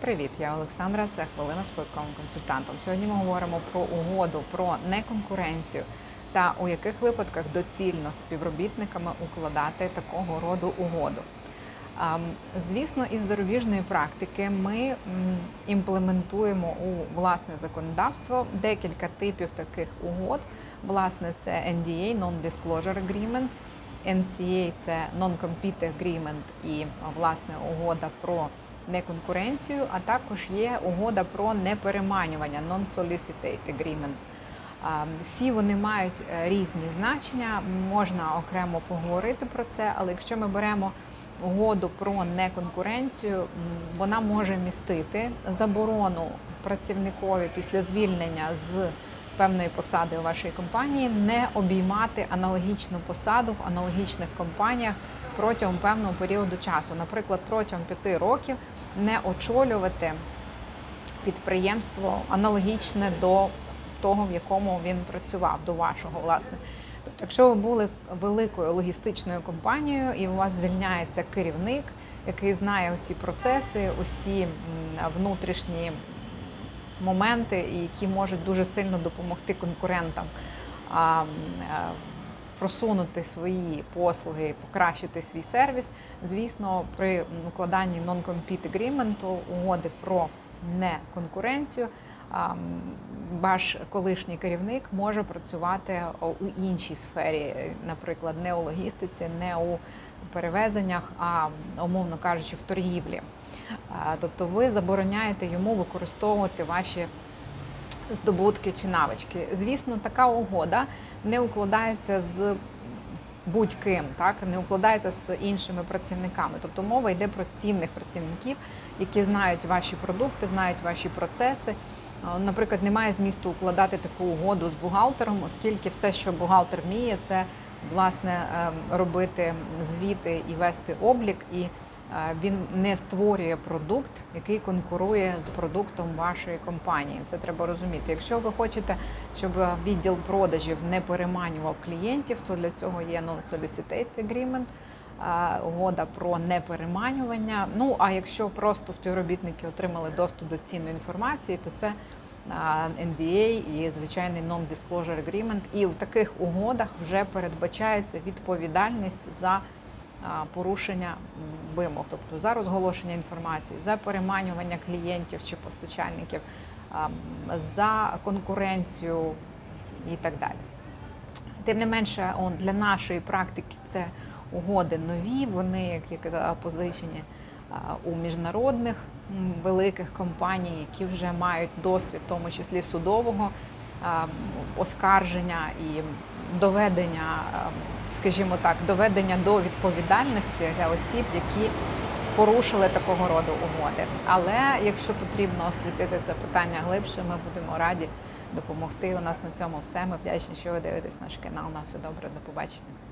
Привіт, я Олександра. Це хвилина з податковим консультантом. Сьогодні ми говоримо про угоду, про неконкуренцію та у яких випадках доцільно з співробітниками укладати такого роду угоду. Звісно, із зарубіжної практики ми імплементуємо у власне законодавство декілька типів таких угод. Власне, це NDA – Non-Disclosure Agreement, NCA – це Non-Compete Agreement і власне угода про неконкуренцію, а також є угода про непереманювання Non-Solicitate Agreement. Всі вони мають е, різні значення, можна окремо поговорити про це, але якщо ми беремо угоду про неконкуренцію, вона може містити заборону працівникові після звільнення з певної посади у вашій компанії не обіймати аналогічну посаду в аналогічних компаніях протягом певного періоду часу. Наприклад, протягом п'яти років не очолювати підприємство аналогічне до того, в якому він працював, до вашого власне. Тобто, якщо ви були великою логістичною компанією і у вас звільняється керівник, який знає усі процеси, усі внутрішні моменти, які можуть дуже сильно допомогти конкурентам е, просунути свої послуги, покращити свій сервіс. Звісно, при укладанні non-compete agreement, угоди про неконкуренцію, ваш колишній керівник може працювати у іншій сфері, наприклад, не у логістиці, не у перевезеннях, а умовно кажучи, в торгівлі. Тобто ви забороняєте йому використовувати ваші здобутки чи навички. Звісно, така угода не укладається з будь-ким, так не укладається з іншими працівниками. Тобто мова йде про цінних працівників, які знають ваші продукти, знають ваші процеси. Наприклад, немає змісту укладати таку угоду з бухгалтером, оскільки все, що бухгалтер вміє, це власне ем, робити звіти і вести облік, і він не створює продукт, який конкурує з продуктом вашої компанії. Це треба розуміти. Якщо ви хочете, щоб відділ продажів не переманював клієнтів, то для цього є non-solicitate agreement, е, угода про непереманювання. Ну а якщо просто співробітники отримали доступ до цінної інформації, то це NDA і звичайний non-disclosure agreement. І в таких угодах вже передбачається відповідальність за порушення вимог, тобто за розголошення інформації, за переманювання клієнтів чи постачальників, за конкуренцію і так далі. Тим не менше, он, для нашої практики це угоди нові, вони, як я казала, позичені у міжнародних великих компаній, які вже мають досвід, в тому числі судового оскарження і доведення, скажімо так, доведення до відповідальності для осіб, які порушили такого роду угоди. Але якщо потрібно освітити це питання глибше, ми будемо раді допомогти. У нас на цьому все. Ми вдячні, що ви дивитесь наш канал. На все добре, до побачення.